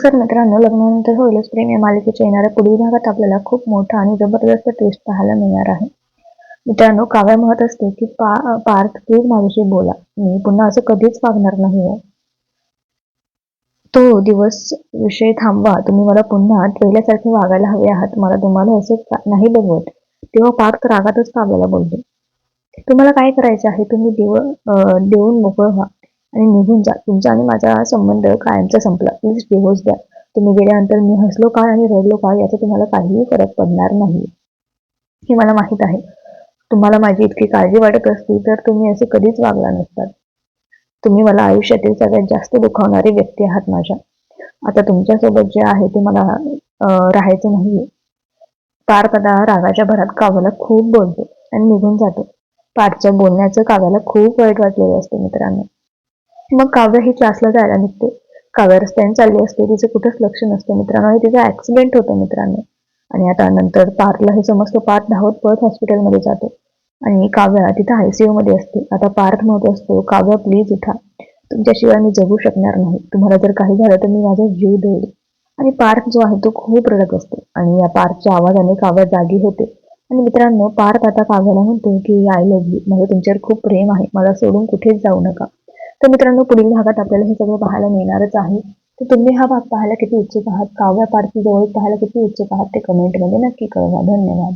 नमस्कार मित्रांनो लग्नानंतर होईलच प्रेम. या मालिकेच्या येणाऱ्या पुढील भागात आपल्याला खूप मोठा आणि जबरदस्त ट्विस्ट पाहायला मिळणार आहे. मित्रांनो काव्या म्हणत असते की पा पार्थ प्लीज माझ्याशी बोला. मी पुन्हा असं कधीच वागणार नाही तो दिवस विषय थांबवा. तुम्ही मला पुन्हा पहिल्यासारखे वागायला हवे आहात. मला तुम्हाला असे नाही बघवत. तेव्हा पार्थ रागातच काव्याला बोलतो. तुम्हाला काय करायचं आहे? तुम्ही देव देऊन मोकळं व्हा. आणि निघून जा तुमचा आणि माझा संबंध कायमचा संपला. प्लीज डिवोर्स द्या. तुम्ही गेल्यानंतर मी हसलो काय आणि रडलो काय याचा तुम्हाला काहीही फरक पडणार नाही. हे मला माहीत आहे. तुम्हाला माझी इतकी काळजी वाटत असती तर तुम्ही असे कधीच वागला नसतात. तुम्ही मला आयुष्यातील सगळ्यात जास्त दुखावणारी व्यक्ती आहात माझ्या. आता तुमच्यासोबत जे आहे ते मला राहायचं नाहीये. पार कदा रागाच्या भरात काव्याला खूप बोलतो आणि निघून जातो. पारच्या बोलण्याचं काव्याला खूप वाईट वाटलेलं असतं मित्रांनो. मग काव्य ही क्लासला जायला निघते. काव्य रस्त्याने चालली असते तिचं कुठंच लक्ष नसतं मित्रांनो. आणि तिचा ऍक्सिडेंट होतो मित्रांनो. आणि आता नंतर पार्थला हे समजतं पार्थ धावत पळत हॉस्पिटलमध्ये जातो. आणि काव्य तिथं आयसीयू मध्ये असते. आता पार्थ म्हणत असतो काव्य प्लीज उठा. तुमच्याशिवाय मी जगू शकणार नाही. तुम्हाला जर काही झालं तर मी माझा जीव देईल. आणि पार्थ जो आहे तो खूप रडत असतो. आणि या पार्थच्या आवाजाने काव्य जागी होते. आणि मित्रांनो पार्थ आता काव्याला म्हणतो की आय लव्ह यू माझं तुमच्यावर खूप प्रेम आहे. मला सोडून कुठेच जाऊ नका. तर मित्रांनो पुढील भागात आपल्याला हे सगळं पाहायला मिळणारच आहे. तर तुम्ही हा भाग पाहायला किती इच्छुक आहात? काव्या पार्टी जवळ पाहायला किती इच्छुक आहात? ते कमेंटमध्ये नक्की कळवा. धन्यवाद.